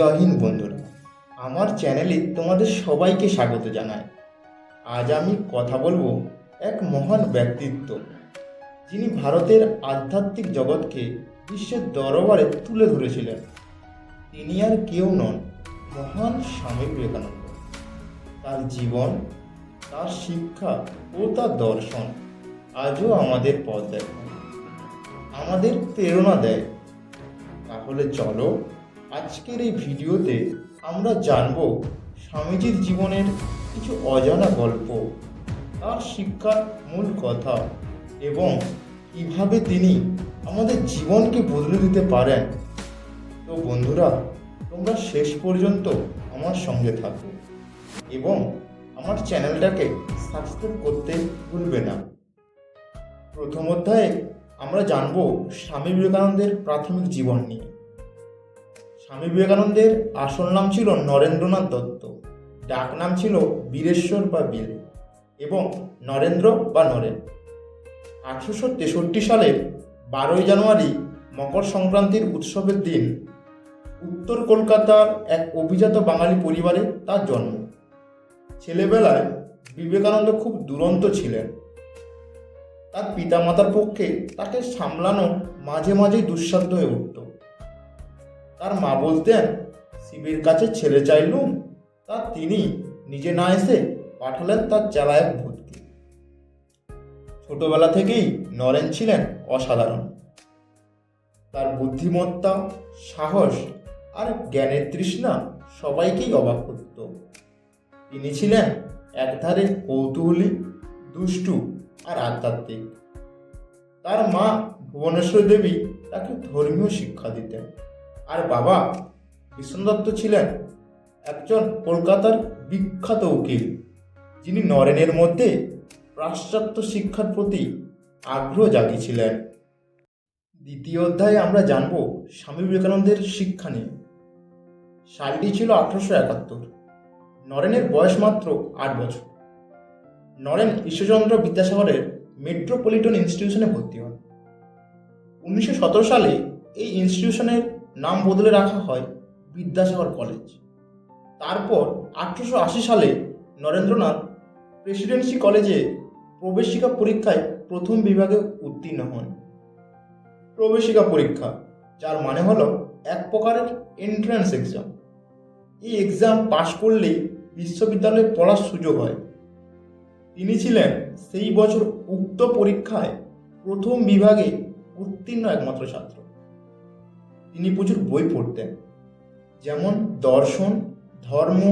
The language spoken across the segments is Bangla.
জয় হিন্দ বন্ধুরা, আমার চ্যানেলে তোমাদের সবাইকে স্বাগত জানাই। আজ আমি কথা বলব এক মহান ব্যক্তিত্ব, যিনি ভারতের আধ্যাত্মিক জগৎকে বিশ্বের দরবারে তুলে ধরেছিলেন। তিনি আর কেউ নন, মহান স্বামী বিবেকানন্দ। তার জীবন, তার শিক্ষা ও তার দর্শন আজও আমাদের পথ দেখায়, আমাদের প্রেরণা দেয়। তাহলে চলো আজকের এই ভিডিওতে আমরা জানব স্বামীজির জীবনের কিছু অজানা গল্প, তার শিক্ষার মূল কথা এবং কীভাবে তিনি আমাদের জীবনকে বদলে দিতে পারেন। তো বন্ধুরা, তোমরা শেষ পর্যন্ত আমার সঙ্গে থাকো এবং আমার চ্যানেলটাকে সাবস্ক্রাইব করতে ভুলবে না। প্রথম অধ্যায়ে আমরা জানব স্বামী বিবেকানন্দের প্রাথমিক জীবন নিয়ে। স্বামী বিবেকানন্দের আসল নাম ছিল নরেন্দ্রনাথ দত্ত। ডাক নাম ছিল বীরেশ্বর বা বীর এবং নরেন্দ্র বা নরেন। আঠারোশো তেষট্টি সালের বারোই জানুয়ারি মকর সংক্রান্তির উৎসবের দিন উত্তর কলকাতার এক অভিজাত বাঙালি পরিবারে তার জন্ম। ছেলেবেলায় বিবেকানন্দ খুব দুরন্ত ছিলেন। তার পিতামাতার পক্ষে তাকে সামলানো মাঝে মাঝেই দুঃসাধ্য হয়ে উঠত। তার মা বলতেন, শিবের কাছে ছেলে চাইলুম তা তিনি নিজে না এসে পাঠালেন তার চেলায়ক ভূতকে। ছোটবেলা থেকেই নরেন ছিলেন অসাধারণ। তার বুদ্ধিমত্তা, সাহস আর জ্ঞানের তৃষ্ণা সবাইকেই অবাক করত। তিনি ছিলেন একধারে কৌতূহলী, দুষ্টু আর আধ্যাত্মিক। তার মা ভুবনেশ্বর দেবী তাকে ধর্মীয় শিক্ষা দিতেন। আর বাবা বিষ্ণু দত্ত ছিলেন একজন কলকাতার বিখ্যাত উকিল, যিনি নরেনের মধ্যে পাশ্চাত্য শিক্ষার প্রতি আগ্রহ জাগিয়েছিলেন। দ্বিতীয় অধ্যায়ে আমরা জানব স্বামী বিবেকানন্দের শিক্ষা নিয়ে। সালটি ছিল আঠারোশো একাত্তর। নরেনের বয়স মাত্র আট বছর। নরেন ঈশ্বরচন্দ্র বিদ্যাসাগরের মেট্রোপলিটন ইনস্টিটিউশনে ভর্তি হন। উনিশশো সতেরো সালে এই ইনস্টিটিউশনের নাম বদলে রাখা হয় বিদ্যাসাগর কলেজ। তারপর আঠারোশো আশি সালে নরেন্দ্রনাথ প্রেসিডেন্সি কলেজে প্রবেশিকা পরীক্ষায় প্রথম বিভাগে উত্তীর্ণ হন। প্রবেশিকা পরীক্ষা, যার মানে হলো এক প্রকারের এন্ট্রান্স এক্সাম এই এক্সাম পাশ করলেই বিশ্ববিদ্যালয়ে পড়ার সুযোগ হয়। তিনি ছিলেন সেই বছর উক্ত পরীক্ষায় প্রথম বিভাগে উত্তীর্ণ একমাত্র ছাত্র। তিনি প্রচুর বই পড়তেন। যেমন দর্শন, ধর্ম,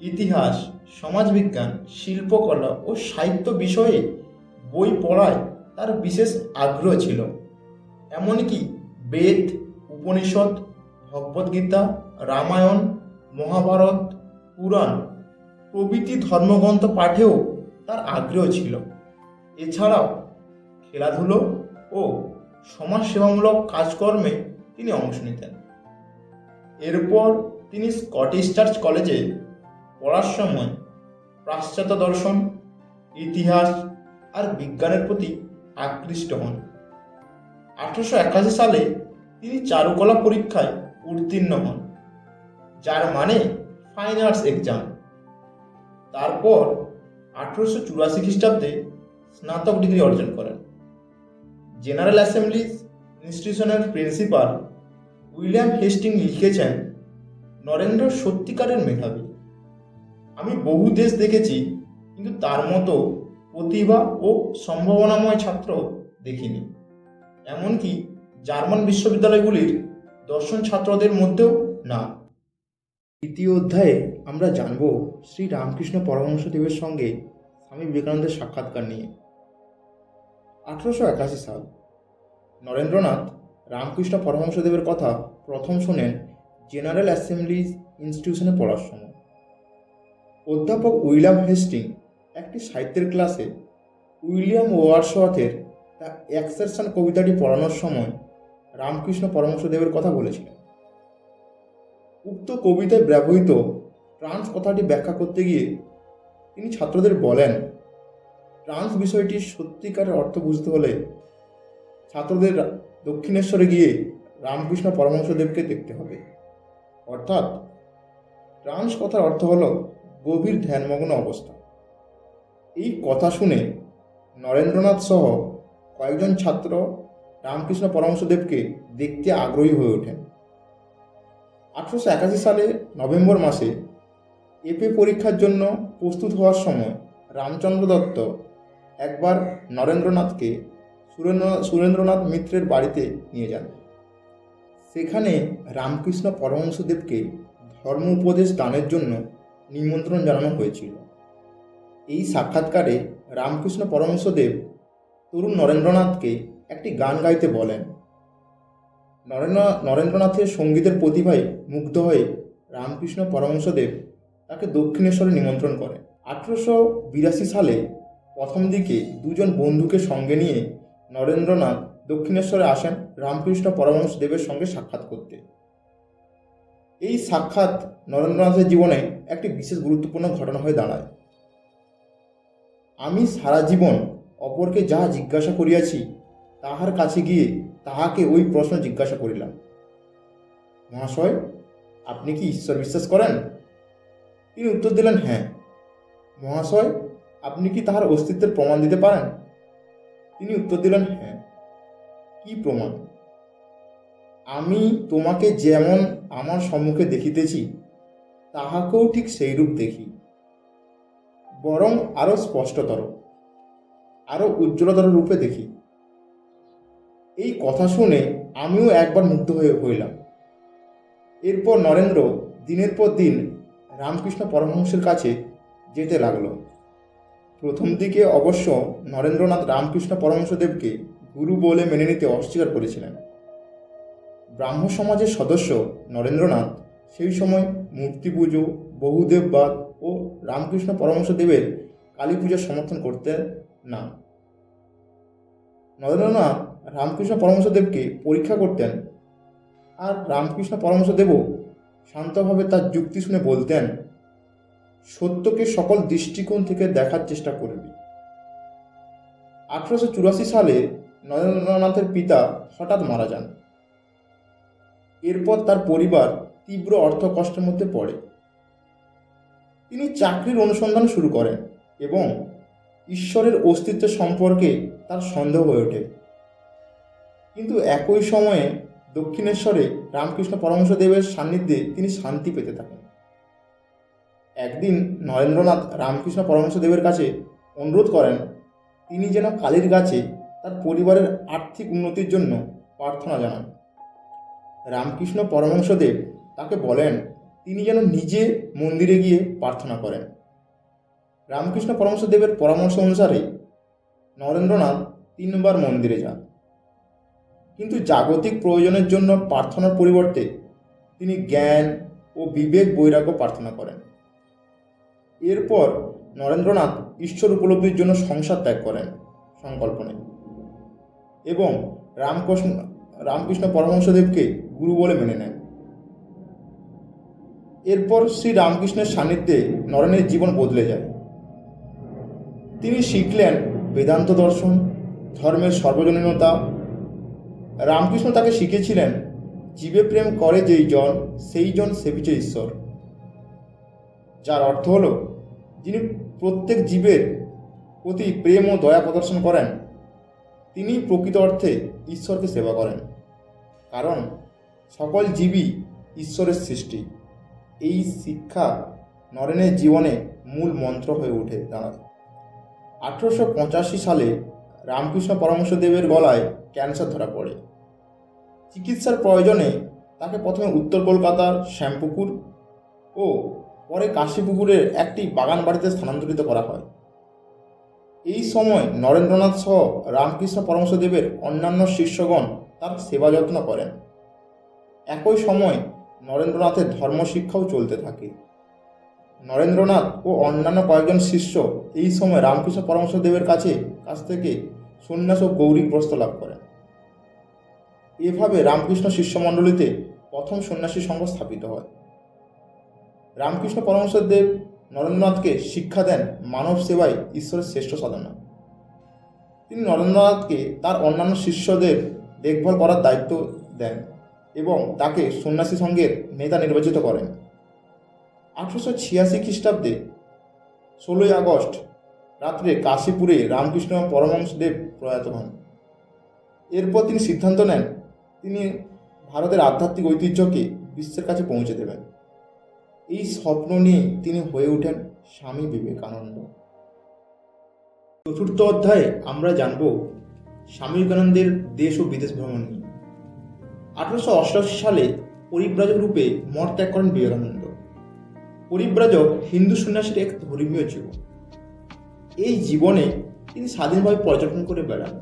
ইতিহাস, সমাজবিজ্ঞান, শিল্পকলা ও সাহিত্য বিষয়ে বই পড়ায় তার বিশেষ আগ্রহ ছিল। এমনকি বেদ, উপনিষদ, ভগবদ্গীতা, রামায়ণ, মহাভারত, পুরাণ প্রভৃতি ধর্মগ্রন্থ পাঠেও তার আগ্রহ ছিল। এছাড়াও খেলাধুলো ও সমাজসেবামূলক কাজকর্মে তিনি অংশ নিতেন। এরপর তিনি স্কটিশ চার্চ কলেজে পড়ার সময় পাশ্চাত্য দর্শন, ইতিহাস আর বিজ্ঞানের প্রতি আকৃষ্ট হন। আঠারোশো একাশি সালে তিনি চারুকলা পরীক্ষায় উত্তীর্ণ হন, যার মানে ফাইন আর্টস এক্সাম তারপর আঠারোশো চুরাশি খ্রিস্টাব্দে স্নাতক ডিগ্রি অর্জন করেন। জেনারেল অ্যাসেম্বলি ইনস্টিটিউশনের প্রিন্সিপাল উইলিয়াম হেস্টিং লিখেছেন, নরেন্দ্র সত্যিকারের মেধাবী। আমি বহু দেশ দেখেছি, কিন্তু তার মতো প্রতিভা ও সম্ভাবনাময় ছাত্র দেখিনি। এমনকি জার্মান বিশ্ববিদ্যালয়গুলির দর্শন ছাত্রদের মধ্যেও না। তৃতীয় অধ্যায়ে আমরা জানব শ্রী রামকৃষ্ণ পরমহংসদেবের সঙ্গে স্বামী বিবেকানন্দের সাক্ষাৎকার নিয়ে। আঠারোশো একাশি সাল, নরেন্দ্রনাথ রামকৃষ্ণ পরমহংসদেবের কথা প্রথম শোনেন জেনারেল অ্যাসেম্বলি ইনস্টিটিউশনে পড়ার সময়। অধ্যাপক উইলিয়াম হেস্টিং একটি সাহিত্যের ক্লাসে উইলিয়াম ওয়ার্সওয়াথের দ্য এক্সারশন কবিতাটি পড়ানোর সময় রামকৃষ্ণ পরমহংসদেবের কথা বলেছিলেন। উক্ত কবিতায় ব্যবহৃত ট্রান্স কথাটি ব্যাখ্যা করতে গিয়ে তিনি ছাত্রদের বলেন, ট্রান্স বিষয়টির সত্যিকারের অর্থ বুঝতে হলে ছাত্রদের দক্ষিণেশ্বরে গিয়ে রামকৃষ্ণ পরমহংসদেবকে দেখতে হবে। অর্থাৎ ট্রান্স কথার অর্থ হল গভীর ধ্যানমগ্ন অবস্থা। এই কথা শুনে নরেন্দ্রনাথ সহ কয়েকজন ছাত্র রামকৃষ্ণ পরমহংসদেবকে দেখতে আগ্রহী হয়ে ওঠেন। আঠারোশো একাশি সালে নভেম্বর মাসে এপে পরীক্ষার জন্য প্রস্তুত হওয়ার সময় রামচন্দ্র দত্ত একবার নরেন্দ্রনাথকে সুরেন্দ্র, সুরেন্দ্রনাথ মিত্রের বাড়িতে নিয়ে যান। সেখানে রামকৃষ্ণ পরমহংসদেবকে ধর্ম উপদেশ দানের জন্য নিমন্ত্রণ জানানো হয়েছিল। এই সাক্ষাৎকারে রামকৃষ্ণ পরমহংসদেব তরুণ নরেন্দ্রনাথকে একটি গান গাইতে বলেন। নরেন্দ্র, নরেন্দ্রনাথের সঙ্গীতের প্রতিভায় মুগ্ধ হয়ে রামকৃষ্ণ পরমহংসদেব তাকে দক্ষিণেশ্বরে নিমন্ত্রণ করেন। আঠেরোশো বিরাশি সালে প্রথম দিকে দুজন বন্ধুকে সঙ্গে নিয়ে নরেন্দ্রনাথ দক্ষিণেশ্বরে আসেন রামকৃষ্ণ পরমহংস দেবের সঙ্গে সাক্ষাৎ করতে। এই সাক্ষাৎ নরেন্দ্রনাথের জীবনে একটি বিশেষ গুরুত্বপূর্ণ ঘটনা হয়ে দাঁড়ায়। আমি সারা জীবন অপরকে যাহা জিজ্ঞাসা করিয়াছি, তাহার কাছে গিয়ে তাহাকে ওই প্রশ্ন জিজ্ঞাসা করিলাম। মহাশয়, আপনি কি ঈশ্বর বিশ্বাস করেন? তিনি উত্তর দিলেন হ্যাঁ। মহাশয়, আপনি কি তাহার অস্তিত্বের প্রমাণ দিতে পারেন? তিনি উত্তর দিলেন হ্যাঁ কি প্রমাণ? আমি তোমাকে যেমন আমার সম্মুখে দেখিতেছি, তাহাকেও ঠিক সেইরূপ দেখি। বরং আরও স্পষ্টতর আরও উজ্জ্বলতর রূপে দেখি। এই কথা শুনে আমিও একবার মুগ্ধ হয়ে হইলাম। এরপর নরেন্দ্র দিনের পর দিন রামকৃষ্ণ পরমহংসের কাছে যেতে লাগল। প্রথম দিকে অবশ্য নরেন্দ্রনাথ রামকৃষ্ণ পরমহংসদেবকে গুরু বলে মেনে নিতে অস্বীকার করেছিলেন। ব্রাহ্ম সমাজের সদস্য নরেন্দ্রনাথ সেই সময় মূর্তি পুজো বহুদেববাদ ও রামকৃষ্ণ পরমহংসদেবের কালী পূজার সমর্থন করতেন না। নরেন্দ্রনাথ রামকৃষ্ণ পরমহংসদেবকে পরীক্ষা করতেন আর রামকৃষ্ণ পরমহংসদেবও শান্তভাবে তার যুক্তি শুনে বলতেন সত্যকে সকল দৃষ্টিকোণ থেকে দেখার চেষ্টা করবি। আঠারোশো চুরাশি সালে নরেন্দ্রনাথের পিতা হঠাৎ মারা যান। এরপর তার পরিবার তীব্র অর্থ কষ্টের মধ্যে পড়ে। তিনি চাকরির অনুসন্ধান শুরু করেন এবং ঈশ্বরের অস্তিত্ব সম্পর্কে তার সন্দেহ হয়ে ওঠে। কিন্তু একই সময়ে দক্ষিণেশ্বরে রামকৃষ্ণ পরমহংসদেবের সান্নিধ্যে তিনি শান্তি পেতে থাকেন। একদিন নরেন্দ্রনাথ রামকৃষ্ণ পরমহংসদেবের কাছে অনুরোধ করেন, তিনি যেন কালীর কাছে তার পরিবারের আর্থিক উন্নতির জন্য প্রার্থনা জানান। রামকৃষ্ণ পরমহংসদেব তাকে বলেন, তিনি যেন নিজে মন্দিরে গিয়ে প্রার্থনা করেন। রামকৃষ্ণ পরমহংসদেবের পরামর্শ অনুসারে নরেন্দ্রনাথ তিনবার মন্দিরে যান। কিন্তু জাগতিক প্রয়োজনের জন্য প্রার্থনার পরিবর্তে তিনি জ্ঞান ও বিবেক বৈরাগ্য প্রার্থনা করেন। এরপর নরেন্দ্রনাথ ঈশ্বর উপলব্ধির জন্য সংসার ত্যাগ করেন সংকল্প নেন। এবং রামকৃষ্ণ রামকৃষ্ণ পরমহংসদেবকে গুরু বলে মেনে নেন। এরপর শ্রী রামকৃষ্ণের সান্নিধ্যে নরেনের জীবন বদলে যায়। তিনি শিখলেন বেদান্ত দর্শন, ধর্মের সর্বজনীনতা। রামকৃষ্ণ তাকে শিখেছিলেন জীবে প্রেম করে যেই জন, সেই জন সেবিছে ঈশ্বর। যার অর্থ হলো যিনি প্রত্যেক জীবের প্রতি প্রেম ও দয়া প্রদর্শন করেন, তিনি প্রকৃত অর্থে ঈশ্বরকে সেবা করেন। কারণ সকল জীবই ঈশ্বরের সৃষ্টি। এই শিক্ষা নরেনের জীবনে মূল মন্ত্র হয়ে ওঠে দাঁড়ায়। আঠেরোশো পঁচাশি সালে রামকৃষ্ণ পরমহংসদেবের গলায় ক্যান্সার ধরা পড়ে। চিকিৎসার প্রয়োজনে তাকে প্রথমে উত্তর কলকাতার শ্যামপুকুর ও পরে কাশীপুকুরের একটি বাগান বাড়িতে স্থানান্তরিত করা হয়। এই সময় নরেন্দ্রনাথ সহ রামকৃষ্ণ পরমহংসদেবের অন্যান্য শিষ্যগণ তার সেবা যত্ন করেন। একই সময় নরেন্দ্রনাথের ধর্মশিক্ষাও চলতে থাকে। নরেন্দ্রনাথ ও অন্যান্য কয়েকজন শিষ্য এই সময় রামকৃষ্ণ পরমহংসদেবের কাছে, কাছ থেকে সন্ন্যাস ও গৌরী প্রস্ত লাভ করেন। এভাবে রামকৃষ্ণ শিষ্যমণ্ডলীতে প্রথম সন্ন্যাসী সংঘ স্থাপিত হয়। রামকৃষ্ণ পরমহংসদেব নরেন্দ্রনাথকে শিক্ষা দেন মানব সেবায় ঈশ্বরের শ্রেষ্ঠ সাধনা। তিনি নরেন্দ্রনাথকে তার অন্যান্য শিষ্যদের দেখভাল করার দায়িত্ব দেন এবং তাকে সন্ন্যাসী সংঘের নেতা নির্বাচিত করেন। আঠারোশো ছিয়াশি খ্রিস্টাব্দে ষোলোই আগস্ট রাত্রে কাশীপুরে রামকৃষ্ণ পরমহংসদেব প্রয়াত হন। এরপর তিনি সিদ্ধান্ত নেন, তিনি ভারতের আধ্যাত্মিক ঐতিহ্যকে বিশ্বের কাছে পৌঁছে দেবেন। এই স্বপ্ন নিয়ে তিনি হয়ে ওঠেন স্বামী বিবেকানন্দ। চতুর্থ অধ্যায়ে আমরা জানব স্বামী বিবেকানন্দের দেশ ও বিদেশ ভ্রমণ নিয়ে। আঠারোশো অষ্টআশি সালে পরিব্রাজক রূপে মঠ ত্যাগ করেন বিবেকানন্দ। পরিব্রাজক হিন্দু সন্ন্যাসীর এক ধর্মীয় জীবন। এই জীবনে তিনি স্বাধীনভাবে পর্যটন করে বেড়ান।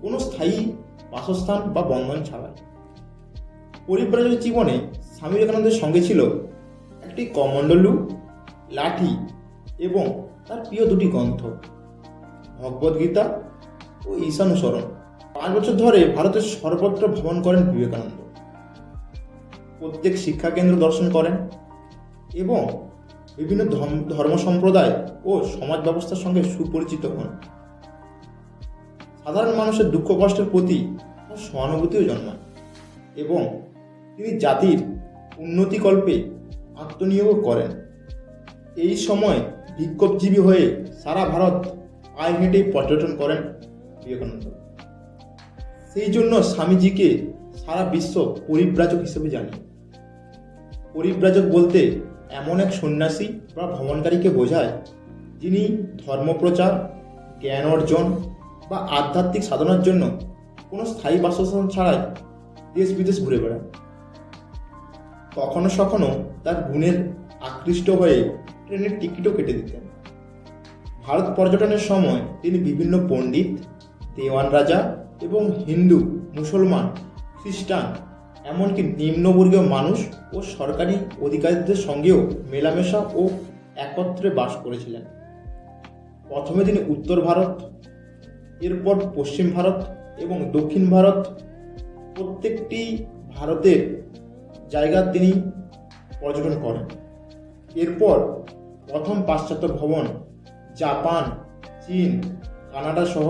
কোনো স্থায়ী বাসস্থান বা বন্ধন ছাড়াই। পরিব্রাজক জীবনে স্বামী বিবেকানন্দের সঙ্গে ছিল একটি কমণ্ডলু, লাঠি এবং তার প্রিয় দুটি গ্রন্থ ভগবদ্গীতা ও ঈশানুসরণ পাঁচ বছর ধরে ভারতের সর্বত্র ভ্রমণ করেন বিবেকানন্দ। প্রত্যেক শিক্ষা কেন্দ্র দর্শন করেন এবং বিভিন্ন ধর্ম- সম্প্রদায় ও সমাজ ব্যবস্থার সঙ্গে সুপরিচিত হন। সাধারণ মানুষের দুঃখ কষ্টের প্রতি সহানুভূতিও জন্মায় এবং তিনি জাতির উন্নতিকল্পে আত্মনিয়োগ করেন। এই সময় বিক্ষোভজীবী হয়ে সারা ভারত পায়ে হেঁটেই পর্যটন করেন বিবেকানন্দ। সেই জন্য স্বামীজিকে সারা বিশ্ব পরিব্রাজক হিসেবে জানে। পরিব্রাজক বলতে এমন এক সন্ন্যাসী বা ভ্রমণকারীকে বোঝায়, যিনি ধর্মপ্রচার, জ্ঞান অর্জন বা আধ্যাত্মিক সাধনার জন্য কোনো স্থায়ী বাসস্থান ছাড়াই দেশ বিদেশ ঘুরে বেড়ান। কখনো সখনো তার গুণের আকৃষ্ট হয়ে ট্রেনের টিকিটও কেটে দিতেন। ভারত পর্যটনের সময় তিনি বিভিন্ন পণ্ডিত, দেওয়ান রাজা এবং হিন্দু, মুসলমান, খ্রিস্টান, এমনকি নিম্নবর্গীয় মানুষ ও সরকারি অধিকারীদের সঙ্গেও মেলামেশা ও একত্রে বাস করেছিলেন। প্রথমে তিনি উত্তর ভারত, এরপর পশ্চিম ভারত এবং দক্ষিণ ভারত। প্রত্যেকটি ভারতের জায়গা তিনি পর্যটন করেন এরপর প্রথম পাশ্চাত্য ভবন, জাপান, চীন, কানাডা সহ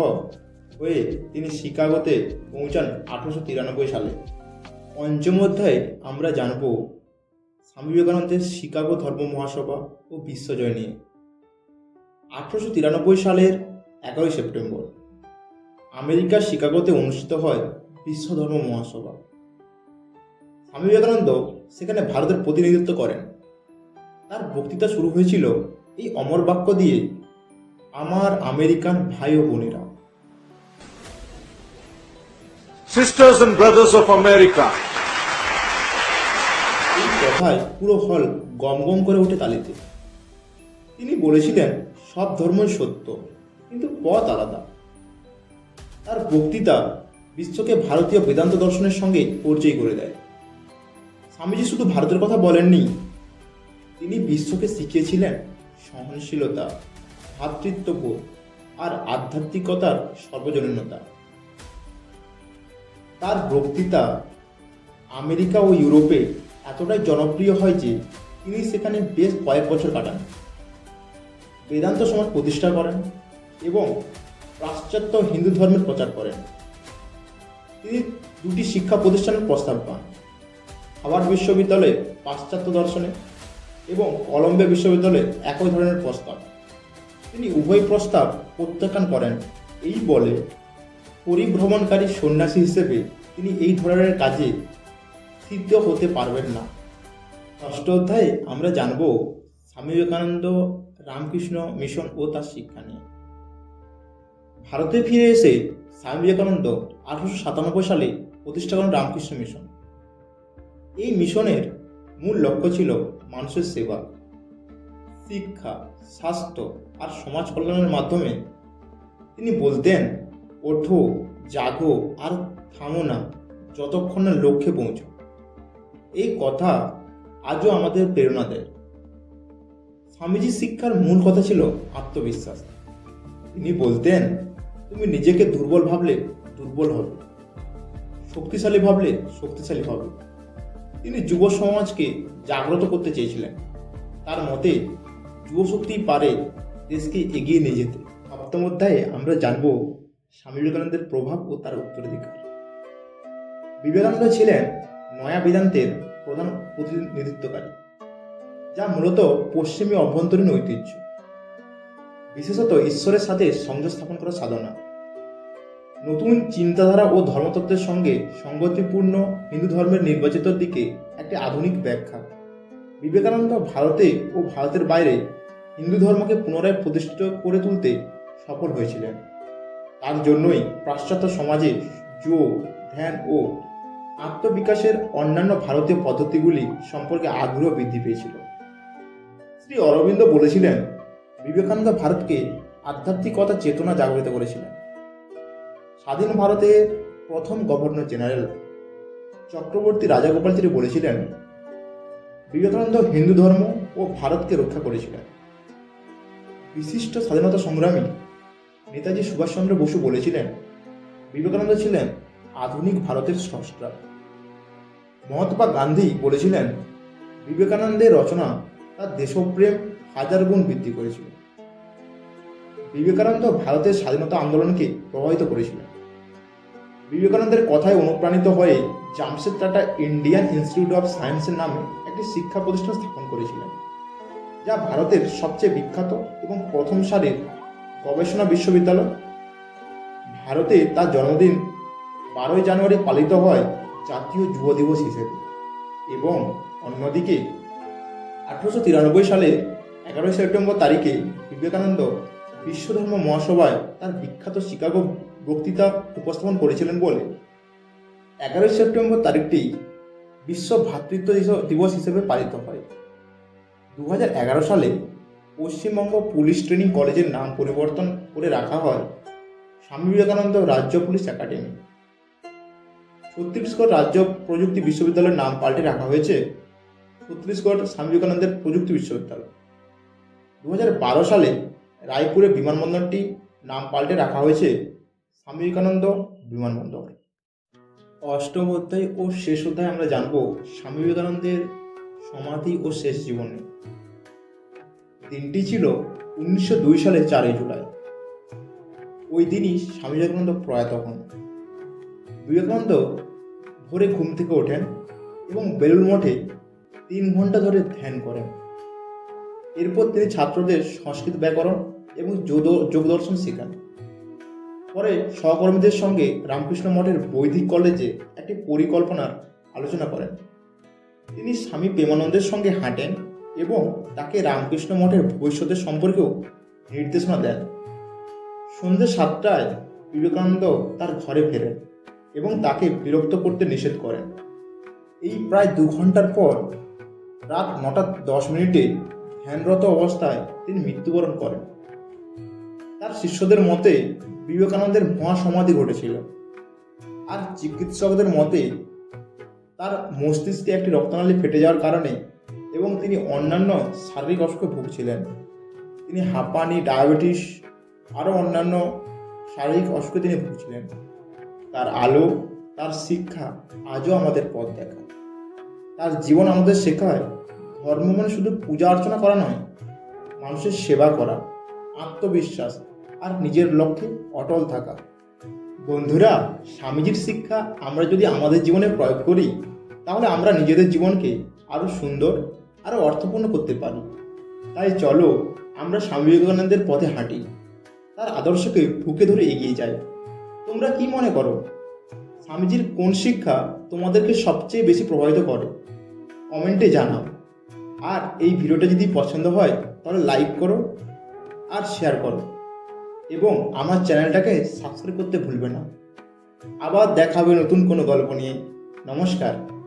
হয়ে তিনি শিকাগোতে পৌঁছান আঠারোশো তিরানব্বই সালে। পঞ্চম অধ্যায়ে আমরা জানব স্বামী বিবেকানন্দের শিকাগো ধর্ম মহাসভা ও বিশ্বজয় নিয়ে। আঠারোশো তিরানব্বই সালের এগারোই সেপ্টেম্বর আমেরিকার শিকাগোতে অনুষ্ঠিত হয় বিশ্ব ধর্ম মহাসভা। স্বামী বিবেকানন্দ সেখানে ভারতের প্রতিনিধিত্ব করেন। তার বক্তৃতা শুরু হয়েছিল এই অমর বাক্য দিয়ে আমার আমেরিকান ভাই ও বোনেরা। Sisters and brothers of America, এই কথায় পুরো হল গম গম করে ওঠে তালিতে। তিনি বলেছিলেন সব ধর্মই সত্য কিন্তু পথ আলাদা। তার বক্তৃতা বিশ্বকে ভারতীয় বেদান্ত দর্শনের সঙ্গে পরিচয় করে দেয়। স্বামীজি শুধু ভারতের কথা বলেননি, তিনি বিশ্বকে শিখিয়েছিলেন সহনশীলতা, ভ্রাতৃত্ববোধ আর আধ্যাত্মিকতার সর্বজনীনতা। তার বক্তৃতা আমেরিকা ও ইউরোপে এতটাই জনপ্রিয় হয় যে তিনি সেখানে বেশ কয়েক বছর কাটান। বেদান্ত সমাজ প্রতিষ্ঠা করেন এবং পাশ্চাত্য হিন্দু ধর্মের প্রচার করেন। তিনি দুটি শিক্ষা প্রতিষ্ঠানের প্রস্তাব পান। হাওয়ার্ড বিশ্ববিদ্যালয়ে পাশ্চাত্য দর্শনে এবং কলম্বিয়া বিশ্ববিদ্যালয়ে একই ধরনের প্রস্তাব। তিনি উভয় প্রস্তাব প্রত্যাখ্যান করেন। এই বলে পরিভ্রমণকারী সন্ন্যাসী হিসেবে তিনি এই ধরনের কাজে সিদ্ধ হতে পারবেন না। ষষ্ঠ অধ্যায়ে আমরা জানব স্বামী বিবেকানন্দ রামকৃষ্ণ মিশন ও তার শিক্ষা নিয়ে। ভারতে ফিরে এসে স্বামী বিবেকানন্দ আঠারোশো সাতানব্বই সালে প্রতিষ্ঠা করেন রামকৃষ্ণ মিশন। এই মিশনের মূল লক্ষ্য ছিল মানুষের সেবা। শিক্ষা, স্বাস্থ্য আর সমাজ কল্যাণের মাধ্যমে। তিনি বলতেন, ওঠো, জাগো আর থামো না, যতক্ষণ না লক্ষ্যে পৌঁছো। এই কথা আজও আমাদের প্রেরণা দেয়। স্বামীজির শিক্ষার মূল কথা ছিল আত্মবিশ্বাস। তিনি বলতেন, তুমি নিজেকে দুর্বল ভাবলে দুর্বল হবে, শক্তিশালী ভাবলে শক্তিশালী হবে। তিনি যুব সমাজকে জাগ্রত করতে চেয়েছিলেন। তার মতে যুবশক্তি পারে দেশকে এগিয়ে নিয়ে যেতে। সপ্তম অধ্যায়ে আমরা জানব স্বামী বিবেকানন্দের প্রভাব ও তার উত্তরাধিকার। বিবেকানন্দ ছিলেন নয়া বেদান্তের প্রধান প্রতিনিধিত্বকারী, যা মূলত পশ্চিমী অভ্যন্তরীণ ঐতিহ্য। বিশেষত ঈশ্বরের সাথে সংযোগ স্থাপন করার সাধনা। নতুন চিন্তাধারা ও ধর্মতত্ত্বের সঙ্গে সঙ্গতিপূর্ণ হিন্দু ধর্মের নির্বাচিত দিকে একটি আধুনিক ব্যাখ্যা। বিবেকানন্দ ভারতে ও ভারতের বাইরে হিন্দু ধর্মকে পুনরায় প্রতিষ্ঠিত করে তুলতে সফল হয়েছিলেন। তার জন্যই পাশ্চাত্য সমাজে যোগ, ধ্যান ও আত্মবিকাশের অন্যান্য ভারতীয় পদ্ধতিগুলি সম্পর্কে আগ্রহ বৃদ্ধি পেয়েছিল। শ্রী অরবিন্দ বলেছিলেন, বিবেকানন্দ ভারতকে আধ্যাত্মিকতা চেতনা জাগরিত করেছিলেন। স্বাধীন ভারতের প্রথম গভর্নর জেনারেল। চক্রবর্তী রাজাগোপালচারী বলেছিলেন, বিবেকানন্দ হিন্দু ধর্ম ও ভারতকে রক্ষা করেছিলেন। বিশিষ্ট স্বাধীনতা সংগ্রামী নেতাজি সুভাষচন্দ্র বসু বলেছিলেন, বিবেকানন্দ ছিলেন আধুনিক ভারতের স্রষ্টা। মহাত্মা গান্ধী বলেছিলেন, বিবেকানন্দের রচনা তার দেশপ্রেম হাজার গুণ বৃদ্ধি করেছিল। বিবেকানন্দ ভারতের স্বাধীনতা আন্দোলনকে প্রভাবিত করেছিলেন। বিবেকানন্দের কথায় অনুপ্রাণিত হয়ে Jamshed Tata Indian institute of সায়েন্সের নামে একটি শিক্ষা প্রতিষ্ঠান স্থাপন করেছিলেন, যা ভারতের সবচেয়ে বিখ্যাত এবং প্রথম সারির গবেষণা বিশ্ববিদ্যালয়। ভারতে তার জন্মদিন বারোই জানুয়ারি পালিত হয় জাতীয় যুব দিবস হিসেবে এবং অন্যদিকে আঠারোশো তিরানব্বই সালে এগারোই সেপ্টেম্বর তারিখে বিবেকানন্দ বিশ্বধর্ম মহাসভায় তার বিখ্যাত শিকাগো বক্তৃতা উপস্থাপন করেছিলেন বলে। এগারোই সেপ্টেম্বর তারিখটি বিশ্ব ভ্রাতৃত্ব দিবস হিসেবে পালিত হয়। দু সালে পশ্চিমবঙ্গ পুলিশ ট্রেনিং কলেজের নাম পরিবর্তন করে রাখা হয় স্বামী বিবেকানন্দ রাজ্য পুলিশ একাডেমি। ছত্তিশগড় রাজ্য প্রযুক্তি বিশ্ববিদ্যালয়ের নাম পাল্টে রাখা হয়েছে ছত্তিশগড় স্বামী বিবেকানন্দের প্রযুক্তি বিশ্ববিদ্যালয়। দু সালে রায়পুরে বিমানবন্দরটি নাম পাল্টে রাখা হয়েছে স্বামী বিবেকানন্দ বিমানবন্দর। অষ্টম অধ্যায় ও শেষ অধ্যায় আমরা জানব স্বামী বিবেকানন্দের সমাধি ও শেষ জীবনে। দিনটি ছিল উনিশশো দুই সালের চারই জুলাই। ওই দিনই স্বামী বিবেকানন্দ প্রয়াত হন। বিবেকানন্দ ভোরে ঘুম থেকে ওঠেন এবং বেলুর মঠে তিন ঘণ্টা ধরে ধ্যান করেন। এরপর তিনি ছাত্রদের সংস্কৃত ব্যাকরণ এবং যোগ- যোগদর্শন শেখান। পরে সহকর্মীদের সঙ্গে রামকৃষ্ণ মঠের বৈদিক কলেজে একটি পরিকল্পনার আলোচনা করেন। তিনি স্বামী প্রেমানন্দের সঙ্গে হাঁটেন এবং তাকে রামকৃষ্ণ মঠের ভবিষ্যতের সম্পর্কেও নির্দেশনা দেন। সন্ধ্যে সাতটায় বিবেকানন্দ তার ঘরে ফেরেন এবং তাকে বিরক্ত করতে নিষেধ করেন। এই প্রায় দু ঘণ্টার পর রাত নটা দশ মিনিটে ধ্যানরত অবস্থায় তিনি মৃত্যুবরণ করেন। তার শিষ্যদের মতে বিবেকানন্দের মহাসমাধি ঘটেছিল। আর চিকিৎসকদের মতে, তার মস্তিষ্কে একটি রক্তনালী ফেটে যাওয়ার কারণে এবং তিনি অন্যান্য শারীরিক অসুখে ভুগছিলেন। তিনি হাঁপানি, ডায়াবেটিস, আরও অন্যান্য শারীরিক অসুখে তিনি ভুগছিলেন। তার আলো, তার শিক্ষা আজও আমাদের পথ দেখায়। তার জীবন আমাদের শেখায়, ধর্ম মানে শুধু পূজা অর্চনা করা নয়, মানুষের সেবা করা, আত্মবিশ্বাস আর নিজের লক্ষ্যে অটল থাকা। বন্ধুরা, স্বামীজির শিক্ষা আমরা যদি আমাদের জীবনে প্রয়োগ করি, তাহলে আমরা নিজেদের জীবনকে আরও সুন্দর আরও অর্থপূর্ণ করতে পারি। তাই চলো, আমরা স্বামী বিবেকানন্দের পথে হাঁটি। তার আদর্শকে বুকে ধরে এগিয়ে যাই। তোমরা কি মনে করো? স্বামীজির কোন শিক্ষা তোমাদেরকে সবচেয়ে বেশি প্রভাবিত করে? কমেন্টে জানাও। আর এই ভিডিওটা যদি পছন্দ হয়, তাহলে লাইক করো আর শেয়ার করো। এবং আমার চ্যানেলটাকে সাবস্ক্রাইব করতে ভুলবে না। আবার দেখাবে নতুন কোনো গল্প নিয়ে। নমস্কার।